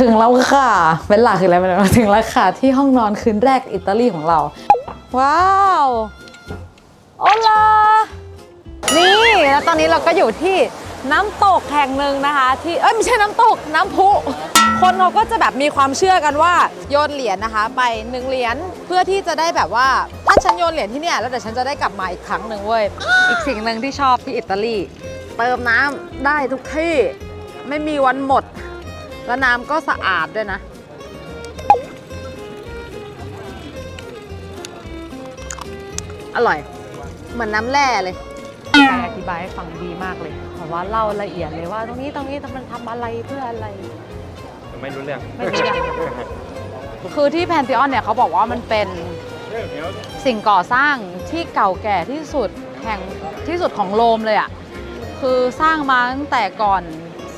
ถึงแล้วค่ะเป็นหลักคืออะไรไม่รู้ถึงแล้วค่ะ ที่ห้องนอนคืนแรกอิตาลีของเรา ว้าวโอลานี่แล้วตอนนี้เราก็อยู่ที่น้ำตกแห่งหนึ่งนะคะ ที่เอ้ยไม่ใช่น้ำตกน้ำพุ คนเขาก็จะแบบมีความเชื่อกันว่าโยนเหรียญนะคะ ไปหนึ่งเหรียญเพื่อที่จะได้แบบว่าถ้าฉันโยนเหรียญที่เนี่ยแล้วเดี๋ยวฉันจะได้กลับมาอีกครั้งหนึ่งเว้ยอีกสิ่งหนึ่งที่ชอบที่อิตาลี เติมน้ำได้ทุกที่ไม่มีวันหมด แล้วน้ำก็สะอาดด้วยนะ อร่อย เหมือนน้ำแร่เลยอธิบายให้ฟังดีมากเลยเพราะว่าเล่าละเอียดเลยว่า ตรงนี้ตรงนี้มันทำอะไรเพื่ออะไร ไม่รู้เรื่อง ไม่รู้เรื่องคือที่แพนติออนเนี่ยเขาบอกว่ามันเป็นสิ่งก่อสร้างที่เก่าแก่ที่สุดแห่งที่สุดของโรมเลยอะ่ะ คือสร้างมาตั้งแต่ก่อน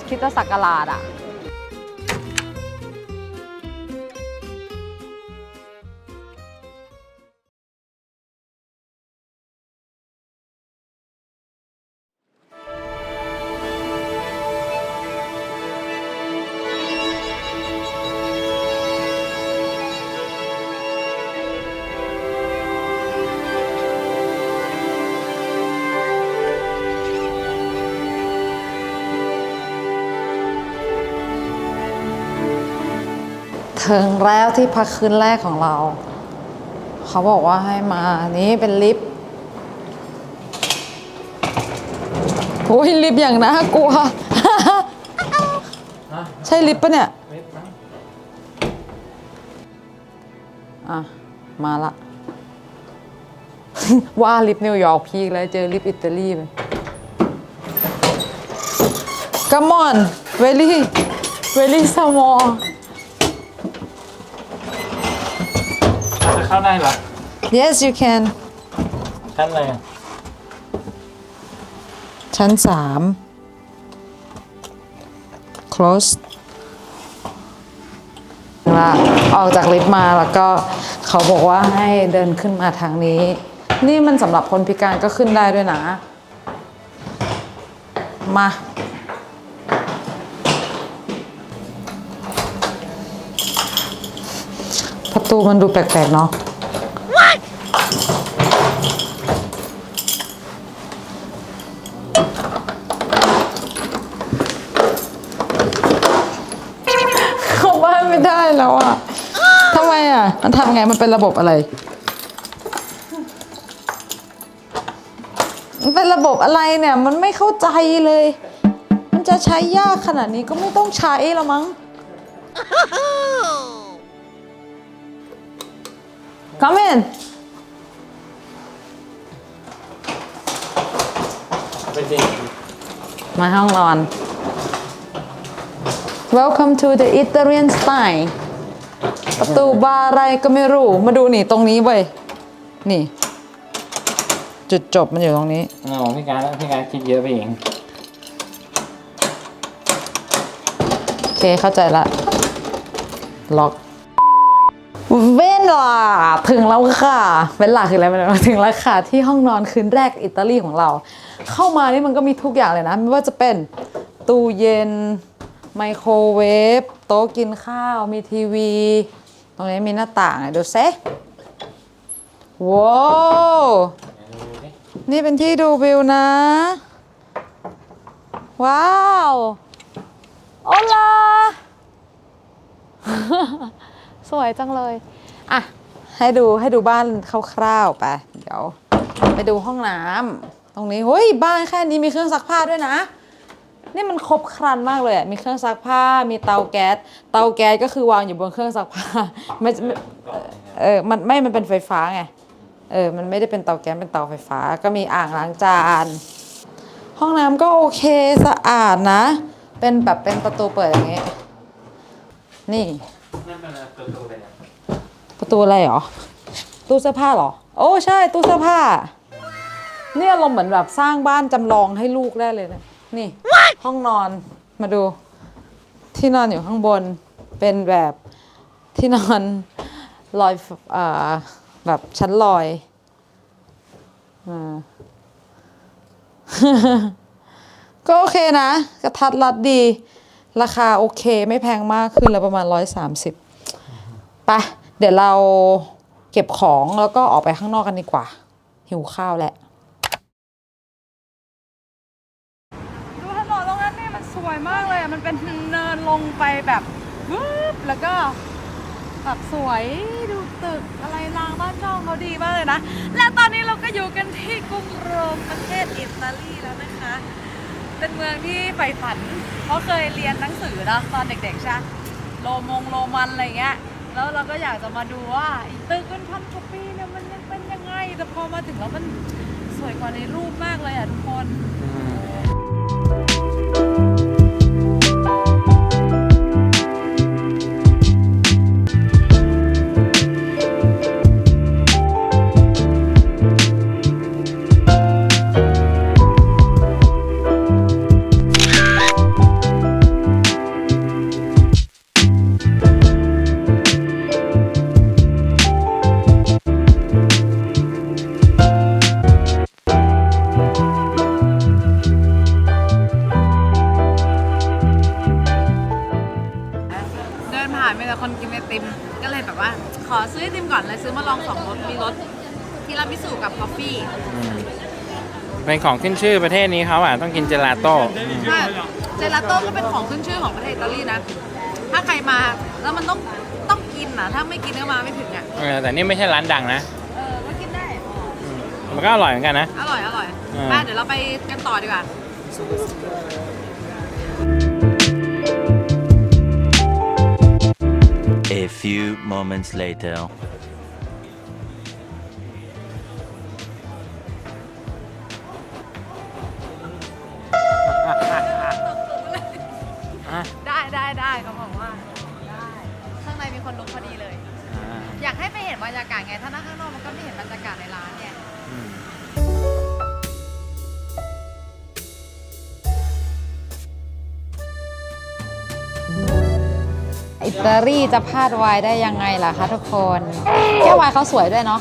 คริสตศักราชอะ ถึงแล้วที่พักคืนแรกของเรา เขาบอกว่าให้มา นี้เป็นลิฟต์โอ้ยลิฟต์อย่างน่ากลัว ใช่ลิฟต์ปะเนี่ย อะ มาละ ว่าลิฟต์นิวยอร์กพีคแล้วเจอลิฟต์อิตาลีไป Come on very very small จะเข้าได้เหรอ Yes you can ชั้นอะไรอะชั้นสาม close ละออกจากลิฟต์มาแล้วก็เขาบอกว่าให้เดินขึ้นมาทางนี้ นี่มันสำหรับคนพิการก็ขึ้นได้ด้วยนะ มา ประตูมันดูแปลกๆเนาะเข้าบ้านไม่ได้แล้วอะทำไมอะ มันทำไงมันเป็นระบบอะไร มันเป็นระบบอะไรเนี่ย มันไม่เข้าใจเลย มันจะใช้ยากขนาดนี้ก็ไม่ต้องใช้แล้วมั้ง มาห้องนอน Welcome to the Italian style ประตูบานอะไรก็ไม่รู้ มาดูนี่ตรงนี้เว้ย นี่ จุดจบมันอยู่ตรงนี้อ๋อพี่การพี่การคิดเยอะไปเองโอเคเข้าใจละ ล็อก เวลาถึงแล้วค่ะ เวลาคืออะไรไม่รู้ถึงแล้วค่ะ ที่ห้องนอนคืนแรกอิตาลีของเรา เข้ามานี่มันก็มีทุกอย่างเลยนะ ไม่ว่าจะเป็นตู้เย็น ไมโครเวฟ โต๊ะกินข้าว มีทีวี ตรงนี้มีหน้าต่างดูเซว้าวนี่เป็นที่ดูวิวนะ ว้าวโอลาสวยจังเลย อะ ให้ดูให้ดูบ้านคร่าวๆไป เดี๋ยว ไปดูห้องน้ำ ตรงนี้เฮ้ยบ้านแค่นี้มีเครื่องซักผ้าด้วยนะนี่มันครบครันมากเลยอะมีเครื่องซักผ้า มีเตาแก๊ส เตาแก๊สก็คือวางอยู่บนเครื่องซักผ้าไม่ไม่เออมันไม่มันเป็นไฟฟ้าไงเออมันไม่ได้เป็นเตาแก๊สเป็นเตาไฟฟ้า ก็มีอ่างล้างจาน ห้องน้ำก็โอเคสะอาดนะ เป็นแบบเป็นประตูเปิดอย่างงี้ นี่นั่นเป็นตัวตัวเลยประตูอะไรหรอตู้เสื้อผ้าเหรอ โอ้ใช่ตู้เสื้อผ้า เนี่ยเราเหมือนแบบสร้างบ้านจำลองให้ลูกได้เลยนะนี่ห้องนอนมาดู ที่นอนอยู่ข้างบนเป็นแบบที่นอนลอยเอ่อแบบชั้นลอยอ่าก็โอเคนะ กระทัดรัดดี ราคาโอเคไม่แพงมากขึ้นละประมาณ130ไปเดี๋ยวเราเก็บของแล้วก็ออกไปข้างนอกกันดีกว่า หิวข้าวแหละ ดูถนนตรงนั้นนี่มันสวยมาก เป็นเนินลงไปแบบวืบแล้วก็แบบสวยดูตึกอะไรรางบ้านช่องเขาดีมากเลยนะ และตอนนี้เราก็อยู่กันที่กรุงโรมประเทศอิตาลีแล้วนะคะ เป็นเมืองที่ใฝ่ฝันเพราะเคยเรียนหนังสือเนะตอนเด็กๆใช่โรมงโรมันอะไรเงี้ยแล้วเราก็อยากจะมาดูว่าอีตึกเป็นพันกว่าปีเนี่ยมันยังเป็นยังไงแต่พอมาถึงแล้วมันสวยกว่าในรูปมากเลยอะทุกคน ของขึ้นชื่อประเทศนี้เขาอะต้องกินเจลาโต้ใช่เจลาโต้ก็เป็นของขึ้นชื่อของประเทศอิตาลีนะ ถ้าใครมาแล้วมันต้องต้องกินนะถ้าไม่กินก็มาไม่ถึงอะ เออแต่นี่ไม่ใช่ร้านดังนะ เออ ก็กินได้ มันก็อร่อยเหมือนกันนะ อร่อยอร่อยอ่ามาเดี๋ยวเราไปกันต่อดีกว่า A few moments later. อิตาลีจะพลาดวายได้ยังไงล่ะคะทุกคน แก้วไวน์เขาสวยด้วยเนาะ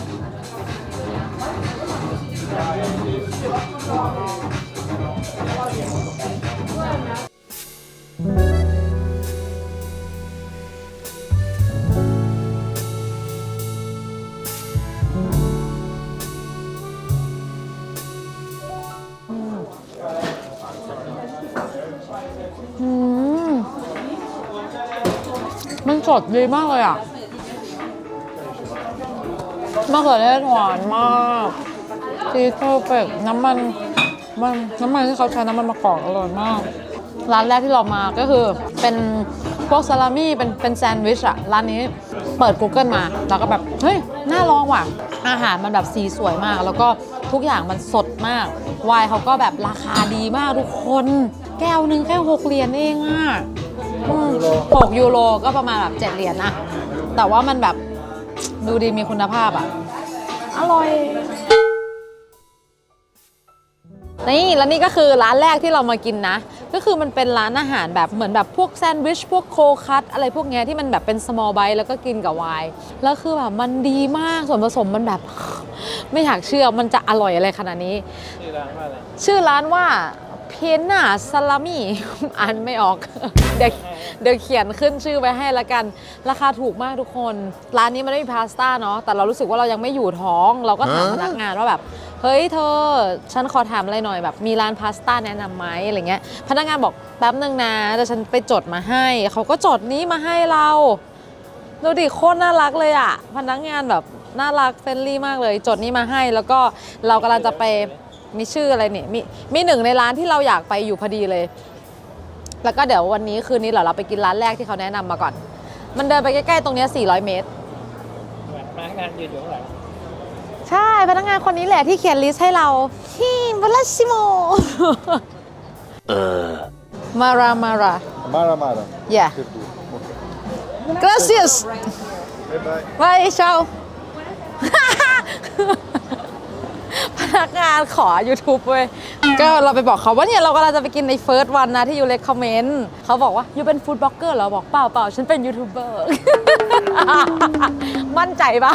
สดดีมากเลยอะมะเขือเทศหวานมากชีสเพอร์เฟกน้ำมันมันน้ำมันที่เขาใช้น้ำมันมะกอกอร่อยมาก ร้านแรกที่เรามาก็คือเป็นพวกซาลามี่เป็นเป็นแซนด์วิชอะร้านนี้เปิด Google มา แล้วก็แบบ เฮ้ย น่าลองว่ะ อาหารมันแบบสีสวยมาก แล้วก็ทุกอย่างมันสดมากไวน์เขาก็แบบราคาดีมากทุกคน แก้วนึงแค่6เหรียญเองอะ หกยูโรก็ประมาณแบบ7เหรียญนะ แต่ว่ามันแบบดูดีมีคุณภาพอะอร่อย นี่ แล้วนี่ก็คือร้านแรกที่เรามากินนะ ก็คือมันเป็นร้านอาหารแบบเหมือนแบบพวกแซนด์วิช พวกโคคัตอะไรพวกเนี้ยที่มันแบบเป็น small bite แล้วก็กินกับไวน์แล้วคือแบบมันดีมากส่วนผสมมันแบบ ไม่อยากเชื่อมันจะอร่อยอะไรขนาดนี้ ชื่อร้านว่าอะไรชื่อร้านว่า เพนนาซาลามี่ อ่านไม่ออก เดี๋ยวเดี๋ยวเขียนขึ้นชื่อไว้ให้ละกัน ราคาถูกมากทุกคน ร้านนี้มันไม่มีพาสต้าเนาะ แต่เรารู้สึกว่าเรายังไม่อยู่ท้อง เราก็ถามพนักงานว่าแบบ เฮ้ยเธอ ฉันขอถามอะไรหน่อยแบบ มีร้านพาสต้าแนะนำไหมอะไรเงี้ย พนักงานบอกแป๊บนึงนะเดี๋ยวฉันไปจดมาให้ เขาก็จดนี้มาให้เราดูดิโคตรน่ารักเลยอะพนักงานแบบน่ารักเฟรนลี่มากเลย จดนี้มาให้ แล้วก็เรากำลังจะไป มีชื่ออะไรเนี่ยมีมีหนึ่งในร้านที่เราอยากไปอยู่พอดีเลย แล้วก็เดี๋ยววันนี้คืนนี้เดี๋ยวเราไปกินร้านแรกที่เขาแนะนำมาก่อน มันเดินไปใกล้ๆตรงเนี้ย400 เมตรพนักงานยืนอยู่ข้างหลังใช่พนักงานคนนี้แหละที่เขียนลิสต์ให้เราฮิบลัสซิโม Uh. มารามารา Mara Mara. yeah gracias Bye bye. bye ciao พนักงานขอ YouTube เว้ย ก็เราไปบอกเขาว่าเนี่ยเรากำลังจะไปกินในเฟิร์สวันนะที่ยูเล็กคอมเมนต์เขาบอกว่ายูเป็นฟู้ดบล็อกเกอร์เหรอ บอกเปล่าเปล่าฉันเป็นยูทูบเบอร์ มั่นใจปะ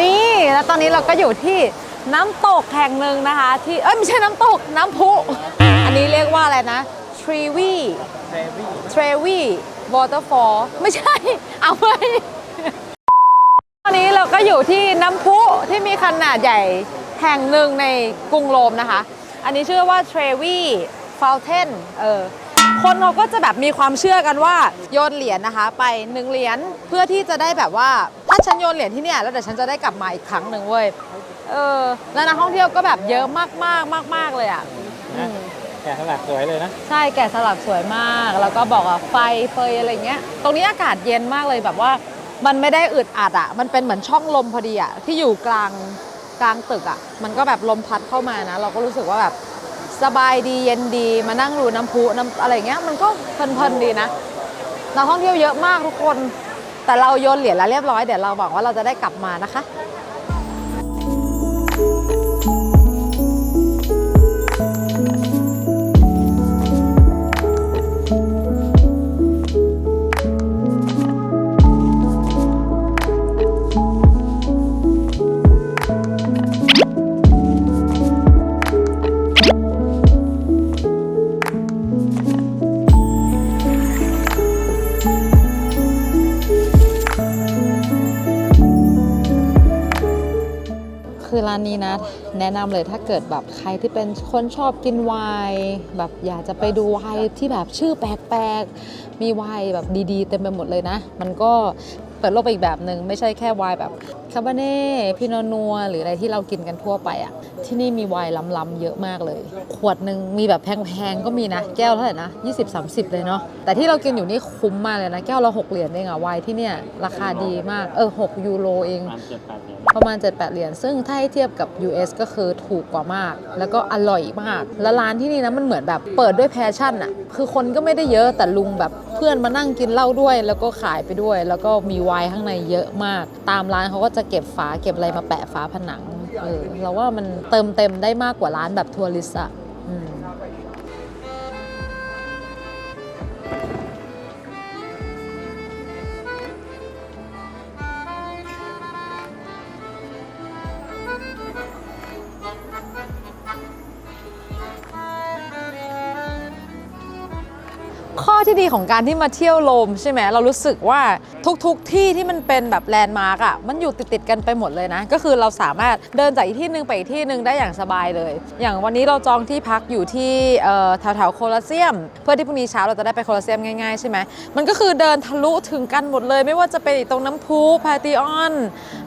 นี่แล้วตอนนี้เราก็อยู่ที่น้ำตกแห่งหนึ่งนะคะ ที่เอ้ยไม่ใช่น้ำตกน้ำพุ อันนี้เรียกว่าอะไรนะทรีวีทรีวีวอเตอร์ฟอลไม่ใช่ เอาไป อนนี้เราก็อยู่ที่น้ำพุที่มีขนาดใหญ่แห่งหนึ่งในกรุงโรมนะคะ อันนี้ชื่อว่าเทรวีฟาวเทนเออคนเขาก็จะแบบมีความเชื่อกันว่าโยนเหรียญนะคะ ไปหนึ่งเหรียญเพื่อที่จะได้แบบว่าถ้าฉันโยนเหรียญที่เนี่ยแล้วเดี๋ยวฉันจะได้กลับมาอีกครั้งหนึ่งเว้ยเออแล้วนักท่องเที่ยวก็แบบเยอะมากมากมากมากๆเลยอะอืมแกะสลักสวยเลยนะ ใช่แกะสลักสวยมาก แล้วก็บอกว่าไฟเฟยอะไรเงี้ย ตรงนี้อากาศเย็นมากเลยแบบว่า มันไม่ได้อึดอัดอะมันเป็นเหมือนช่องลมพอดีอะที่อยู่กลางกลางตึกอะมันก็แบบลมพัดเข้ามานะ เราก็รู้สึกว่าแบบสบายดีเย็นดีมานั่งรูน้ำพุน้ำอะไรเงี้ยมันก็เพลินๆดีนะนักท่องเที่ยวเยอะมากทุกคน แต่เราโยนเหรียญแล้วเรียบร้อยเดี๋ยวเราหวังว่าเราจะได้กลับมานะคะ ร้านนี้นะ แนะนำเลยถ้าเกิดแบบใครที่เป็นคนชอบกินไวน์แบบอยากจะไปดูไวน์ที่แบบชื่อแปลกๆ มีไวน์แบบดีๆ เต็มไปหมดเลยนะ มันก็เปิดโลกไปอีกแบบหนึ่งไม่ใช่แค่ไวน์แบบ คาบาเน่พิโนนัวหรืออะไรที่เรากินกันทั่วไปอะ่ะ ที่นี่มีไวน์ล้ำๆเยอะมากเลย ขวดหนึ่งมีแบบแพงๆก็มีนะ แก้วเท่าไหร่นะ 20-30 เลยเนาะแต่ที่เรากินอยู่นี่คุ้มมากเลยนะ แก้วละ6เหรียญเองอะไวน์ที่เนี่ยราคาดีมากเออ6ยูโรเองประมาณเจ็ดแปดเหรียญประมาณ 7-8 เหรียญซึ่งถ้าให้เทียบกับ US ก็คือถูกกว่ามาก แล้วก็อร่อยมาก แล้วร้านที่นี่นะมันเหมือนแบบเปิดด้วยแพชชั่นอะคือคนก็ไม่ได้เยอะแต่ลุงแบบ พื่อนมานั่งกินเหล้าด้วย แล้วก็ขายไปด้วย แล้วก็มีไวน์ข้างในเยอะมาก ตามร้านเขาก็จะเก็บฝาเก็บอะไรมาแปะฝาผนังเออเราว่ามันเติมเต็มได้มากกว่าร้านแบบทัวริสอะอืม ของการที่มาเที่ยวโรมใช่ไหมเรารู้สึกว่าทุกๆที่ที่มันเป็นแบบแลนด์มาร์กอะมันอยู่ติดๆกันไปหมดเลยนะ ก็คือเราสามารถเดินจากอีกที่หนึ่งไปอีกที่หนึ่งได้อย่างสบายเลย อย่างวันนี้เราจองที่พักอยู่ที่เอ่อแถวๆโคลอสเซียม เพื่อที่พรุ่งนี้เช้าเราจะได้ไปโคลอสเซียมง่ายๆใช่ไหมมันก็คือเดินทะลุถึงกันหมดเลย ไม่ว่าจะเป็นตรงน้ำพุพาติออน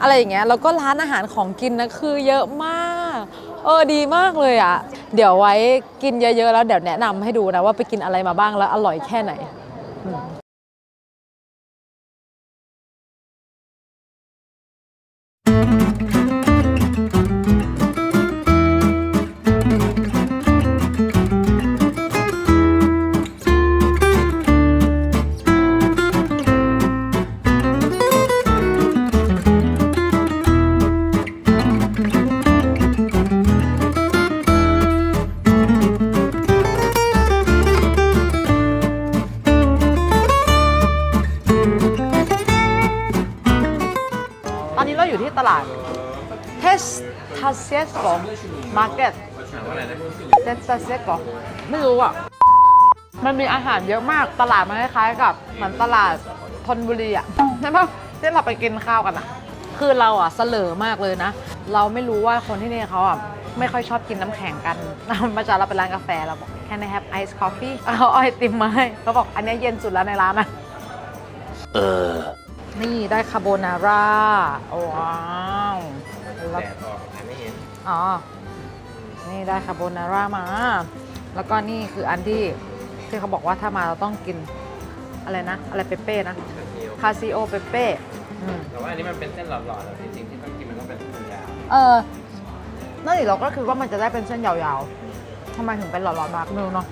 อะไรอย่างเงี้ยแล้วก็ร้านอาหารของกินนะคือเยอะมาก เออดีมากเลยอะ่ะ เดี๋ยวไว้กินเยอะๆแล้วเดี๋ยวแนะนำให้ดูนะว่าไปกินอะไรมาบ้างแล้วอร่อยแค่ไหนอืม ทาเซสโกมาร์เก็ตเทสทาเซสโกไม่รู้อะ มันมีอาหารเยอะมากตลาดมันคล้ายๆกับเหมือนตลาดธนบุรีอะใช่ปะที่เราไปกินข้าวกันอะ คือเราอะเสลอมากเลยนะ เราไม่รู้ว่าคนที่นี่เขาอะ ไม่ค่อยชอบกินน้ำแข็งกันเมื่อเช้าเราไปร้านกาแฟเราบอก can I have ice coffee เอาไอติมมาให้เขาบอกอันนี้เย็นสุดแล้วในร้านนะ Uh. นี่ได้คาโบนาร่าว้าวแล้วแดดออก อันนี้เห็นอ๋อ นี่ได้คาโบนาร่ามา แล้วก็นี่คืออันที่ที่เขาบอกว่าถ้ามาเราต้องกินอะไรนะ อะไรเปเป้นะคาซิโอเปเป้อืมแต่ว่าอันนี้มันเป็นเส้นหลอดๆแล้วจริงๆที่ต้องกินมันต้องเป็นเส้นยาวเออนั่นดิเราก็คิดว่ามันจะได้เป็นเส้นยาวๆทำไมถึงเป็นหลอดๆมากไม่รู้เนาะ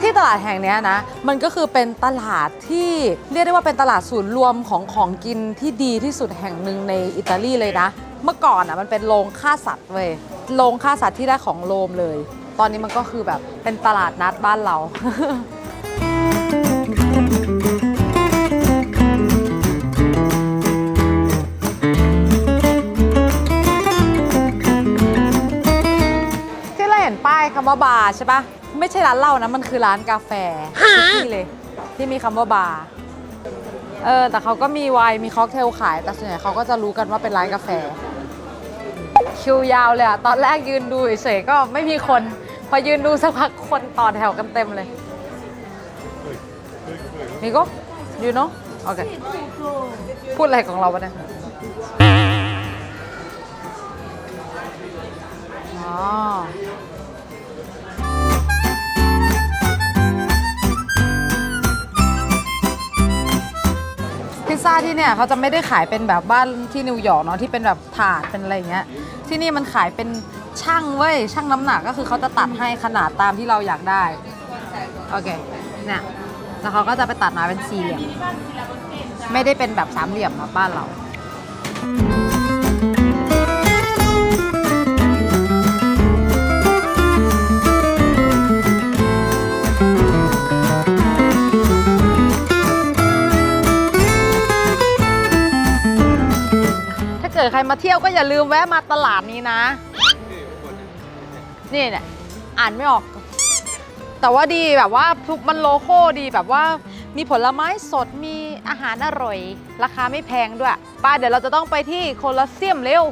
ที่ตลาดแห่งเนี้ยนะ มันก็คือเป็นตลาดที่เรียกได้ว่าเป็นตลาดศูนย์รวมของของกินที่ดีที่สุดแห่งหนึ่งในอิตาลีเลยนะ เมื่อก่อนอะมันเป็นโรงฆ่าสัตว์เว้ยโรงฆ่าสัตว์ที่ได้ของโรมเลย ตอนนี้มันก็คือแบบเป็นตลาดนัดบ้านเรา ที่เราเห็นป้ายคำว่าบาร์ใช่ปะไม่ใช่ร้านเหล้านะมันคือร้านกาแฟที่เลย ที่มีคำว่าบาร์เออแต่เขาก็มีไวน์มีค็อกเทลขายแต่ส่วนใหญ่เขาก็จะรู้กันว่าเป็นร้านกาแฟ คิวยาวเลยอะตอนแรกยืนดูเฉยๆก็ไม่มีคน พอยืนดูสักพักคนต่อแถวกันเต็มเลยนี่ก็ยูโนโอเคพูดอะไรของเราวะเนี่ยอ๋อ ซ่าที่เนี่ยเขาจะไม่ได้ขายเป็นแบบบ้านที่นิวยอร์กเนาะที่เป็นแบบถาดเป็นอะไรเงี้ย ที่นี่มันขายเป็นช่างเว้ยช่างน้ำหนักก็คือเขาจะตัดให้ขนาดตามที่เราอยากได้ โอเค เนี่ย แล้วเขาก็จะไปตัดมาเป็นสี่เหลี่ยม ไม่ได้เป็นแบบสามเหลี่ยมแบบบ้านเรา มาเที่ยวก็อย่าลืมแวะมาตลาดนี้นะ นี่เนี่ยอ่านไม่ออก แต่ว่าดีแบบว่าทุกมันโลโก้ดีแบบว่ามีผลไม้สดมีอาหารอร่อย ราคาไม่แพงด้วยป้าเดี๋ยวเราจะต้องไปที่โคลอสเซียมเร็ว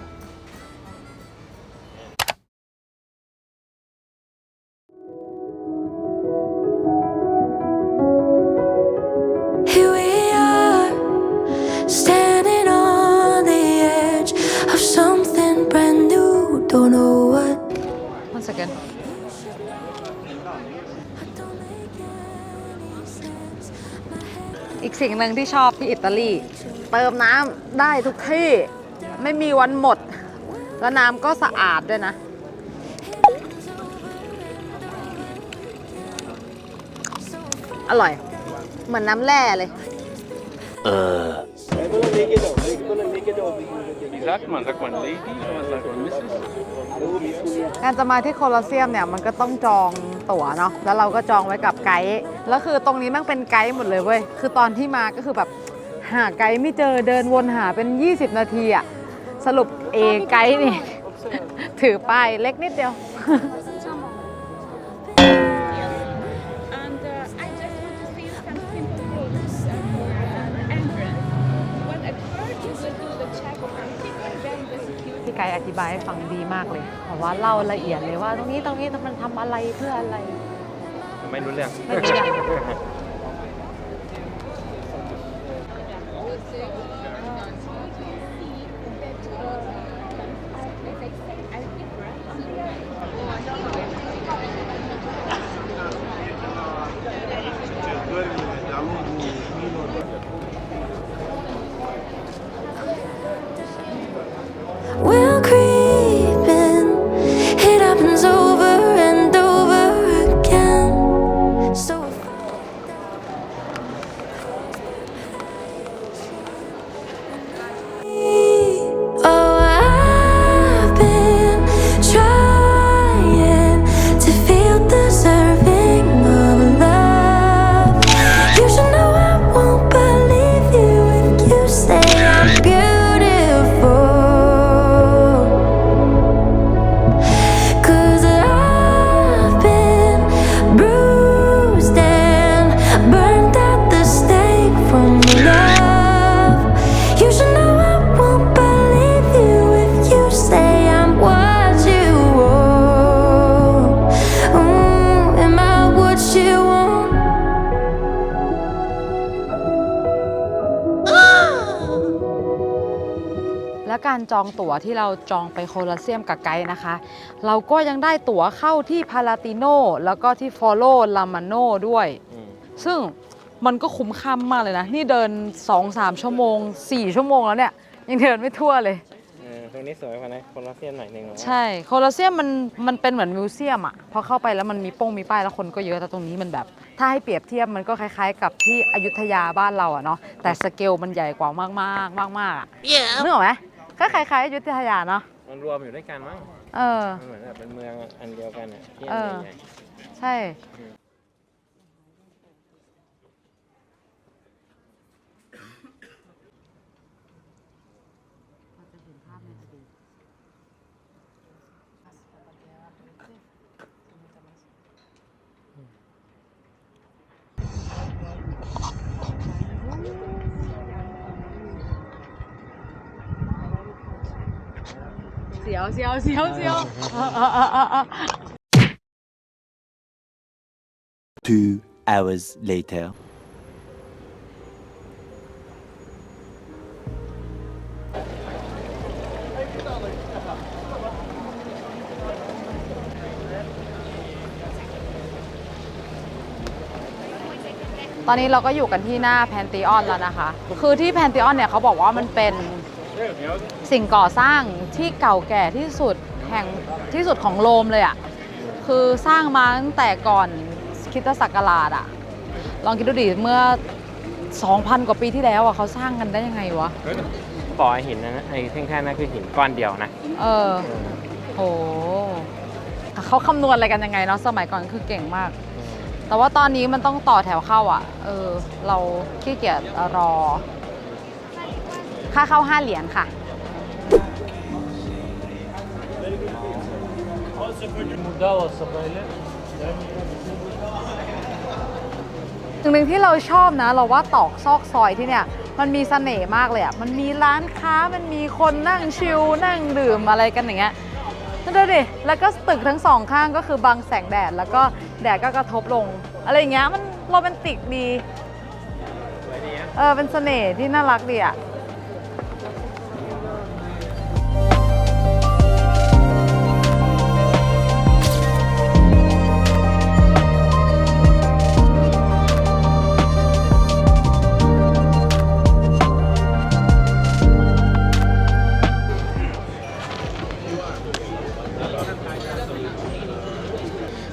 อีกสิ่งหนึ่งที่ชอบที่อิตาลี เติมน้ำได้ทุกที่ ไม่มีวันหมด แล้วน้ำก็สะอาดด้วยนะ อร่อย เหมือนน้ำแร่เลย Uh. Is that one like one lady or like one missus? การจะมาที่โคลอสเซียมเนี่ย มันก็ต้องจอง ตั๋วเนาะแล้วเราก็จองไว้กับไกด์แล้วคือตรงนี้แมันเป็นไกด์หมดเลยเว้ยคือตอนที่มาก็คือแบบหาไกด์ไม่เจอเดินวนหาเป็น 20 นาทีอะสรุปเอไกด์นี่ ถือป้ายเล็กนิดเดียว กด์อธิบายให้ฟังดีมากเลยเพราะว่าเล่าละเอียดเลยว่าตรงนี้ตรงนี้มันทำอะไรเพื่ออะไร ไม่รู้เรื่อง ไม่รู้เรื่อง องตั๋วที่เราจองไปโคลอสเซียมกับไกด์นะคะ เราก็ยังได้ตั๋วเข้าที่พาลาติโนแล้วก็ที่ฟอลโลลามาโนด้วยอืมซึ่งมันก็คุ้มค่ามากเลยนะ นี่เดิน 2-3 ชั่วโมง 4 ชั่วโมงแล้วเนี่ย ยังเดินไม่ทั่วเลยเออตรงนี้สวยกว่านะคนละเซียนหน่อยหนึ่งใช่ โคลอสเซียมมันมันเป็นเหมือนมิวเซียมอะพอเข้าไปแล้วมันมีป้งมีป้ายแล้วคนก็เยอะแต่ตรงนี้มันแบบ ถ้าให้เปรียบเทียบมันก็คล้ายๆ กับที่อยุธยาบ้านเราอะเนาะแต่สเกลมันใหญ่กว่ามากๆมากๆอะนึกออกไหม ก็คล้ายๆอยุธยาเนาะมันรวมอยู่ด้วยกันมั้งเออ มันเหมือนแบบเป็นเมืองอันเดียวกันอะที่เออันอใหญ่ใช่ เสียวเสียวเสียวเสียวอะอะอะอะอะ Two hours later. ตอนนี้เราก็อยู่กันที่หน้าแพนติออนแล้วนะคะ คือที่แพนติออนเนี่ยเขาบอกว่ามันเป็น สิ่งก่อสร้างที่เก่าแก่ที่สุดแห่งที่สุดของโรมเลยอะ่ะคือสร้างมาตั้งแต่ก่อนคริสตศักราชอะ่ะ ลองคิดดูดิเมื่อ 2,000 กว่าปีที่แล้วอะ่ะเขาสร้างกันได้ยังไงวะปอหินนะนะไอ้แท่งๆนั่นคือหินก้อนเดียวนะ เออโหเขาคำนวณอะไรกันยังไงเนาะสมัยก่อนคือเก่งมาก แต่ว่าตอนนี้มันต้องต่อแถวเข้าอะ เออ เราขี้เกียจรอ ค่าเข้า 5 เหรียญค่ะ สิ่งหนึ่งที่เราชอบนะ เราว่าตอกซอกซอยที่เนี่ย มันมีเสน่ห์มากเลยอะ มันมีร้านค้ามันมีคนนั่งชิลนั่งดื่มอะไรกันอย่างเงี้ยนั่นดูดิแล้วก็ตึกทั้งสองข้างก็คือบังแสงแดด แล้วก็แดดก็กระทบลง อะไรอย่างเงี้ยมันโรแมนติกดี เออ เป็นเสน่ห์ที่น่ารักดีอะ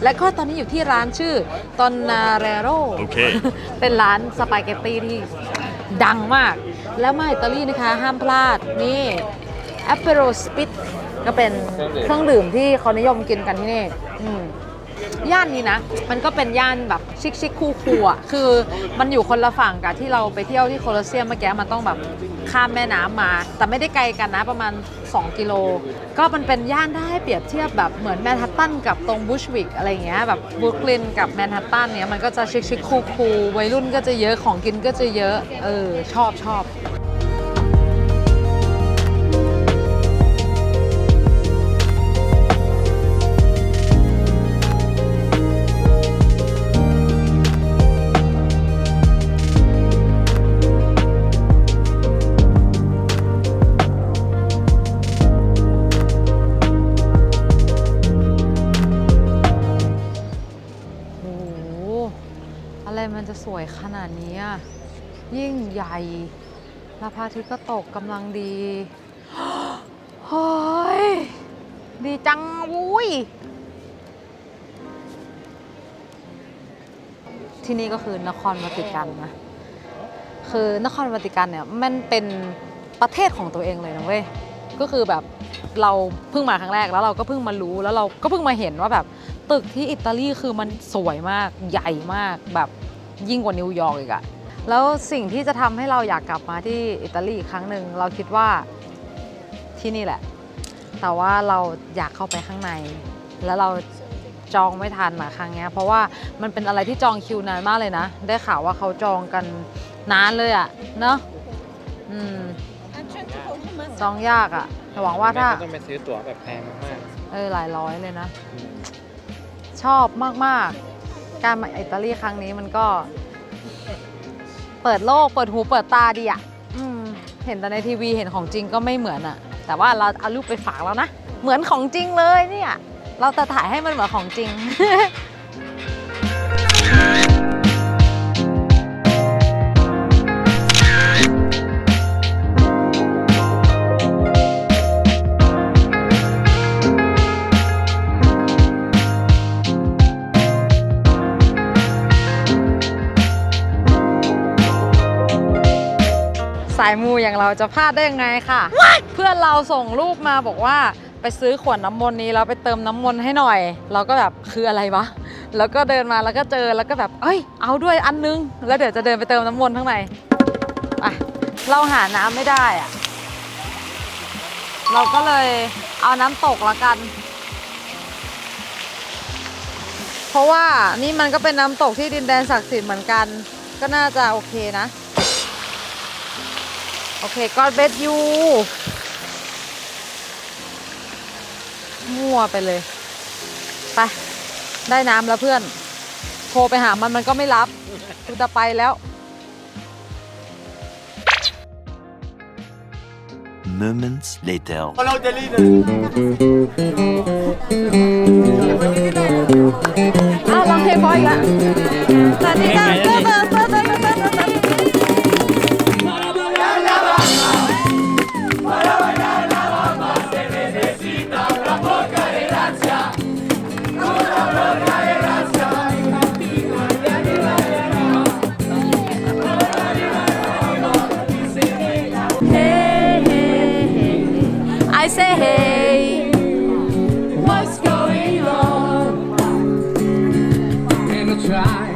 และก็ตอนนี้อยู่ที่ร้านชื่อตอนนาเรโรโอเค เป็นร้านสปาเกตตี้ที่ดังมาก แล้วมาอิตาลีนะคะ ห้ามพลาดนี่แอปเปโรสปิตก็เป็นเครื่องดื่มที่เขานิยมกินกันที่นี่อืมย่านนี้นะ มันก็เป็นย่านแบบชิคชิคคูคูอะคือมันอยู่คนละฝั่งกับที่เราไปเที่ยวที่โคลอสเซียมเมื่อกี้มันต้องแบบ ข้ามแม่น้ำมา แต่ไม่ได้ไกลกันนะประมาณ 2 กิโล ก็มันเป็นย่านได้เปรียบเทียบแบบเหมือนแมนฮัตตันกับตรงบุชวิกอะไรเงี้ยแบบบรุกลินกับแมนฮัตตันเนี้ยมันก็จะชิคชิคคูคูวัยรุ่นก็จะเยอะของกินก็จะเยอะ เออ ชอบชอบ นาดนี้ยิ่งใหญ่แล้วพระอาทิตย์ก็ตกกำลังดีเฮ้ยดีจังวุ้ยที่นี่ก็คือนครวัติกันนะ คือนครวัติกันเนี่ยมันเป็นประเทศของตัวเองเลยนะเว้ย ก็คือแบบเราเพิ่งมาครั้งแรกแล้วเราก็เพิ่งมารู้แล้วเราก็เพิ่งมาเห็นว่าแบบตึกที่อิตาลีคือมันสวยมากใหญ่มากแบบ ยิ่งกว่านิวยอร์กอีกอะแล้วสิ่งที่จะทำให้เราอยากกลับมาที่อิตาลีอีกครั้งหนึ่งเราคิดว่าที่นี่แหละ แต่ว่าเราอยากเข้าไปข้างใน แล้วเราจองไม่ทันอะครั้งเนี้ยเพราะว่ามันเป็นอะไรที่จองคิวนานมากเลยนะ ได้ข่าวว่าเขาจองกันนานเลยอะเนาะอืมจองยากอะแต่หวังว่าถ้าแม่ก็ต้องไปซื้อตั๋วแบบแพงมากเออหลายร้อยเลยนะ ชอบมากๆ การมาอิตาลีครั้งนี้มันก็ เปิดโลกเปิดหูเปิดตาดีอะอืมเห็นแต่ในทีวีเห็นของจริงก็ไม่เหมือนอะแต่ว่าเราเอารูปไปฝากแล้วนะ เหมือนของจริงเลยเนี่ย เราจะถ่ายให้มันเหมือนของจริงายมูอย่างเราจะพลาดได้ยังไงค่ะ เพื่อนเราส่งรูปมาบอกว่าไปซื้อขวดน้ำมนต์นี้แล้วไปเติมน้ำมนต์ให้หน่อย เราก็แบบคืออะไรวะแล้วก็เดินมาแล้วก็เจอแล้วก็แบบเอ้ย เอาด้วยอันนึง แล้วเดี๋ยวจะเดินไปเติมน้ำมนต์ข้างในไปเราหาน้ำไม่ได้อะเราก็เลยเอาน้ำตกละกัน เพราะว่านี่มันก็เป็นน้ำตกที่ดินแดนศักดิ์สิทธิ์เหมือนกัน ก็น่าจะโอเคนะ โอเค God bless you มั่วไปเลย ไป ได้น้ำแล้วเพื่อน โทรไปหามันมันก็ไม่รับกูจะไปแล้ว Moments later. อ้าวร้องเพลงเพราะอีกแล้วสวัสดีค่ะ try.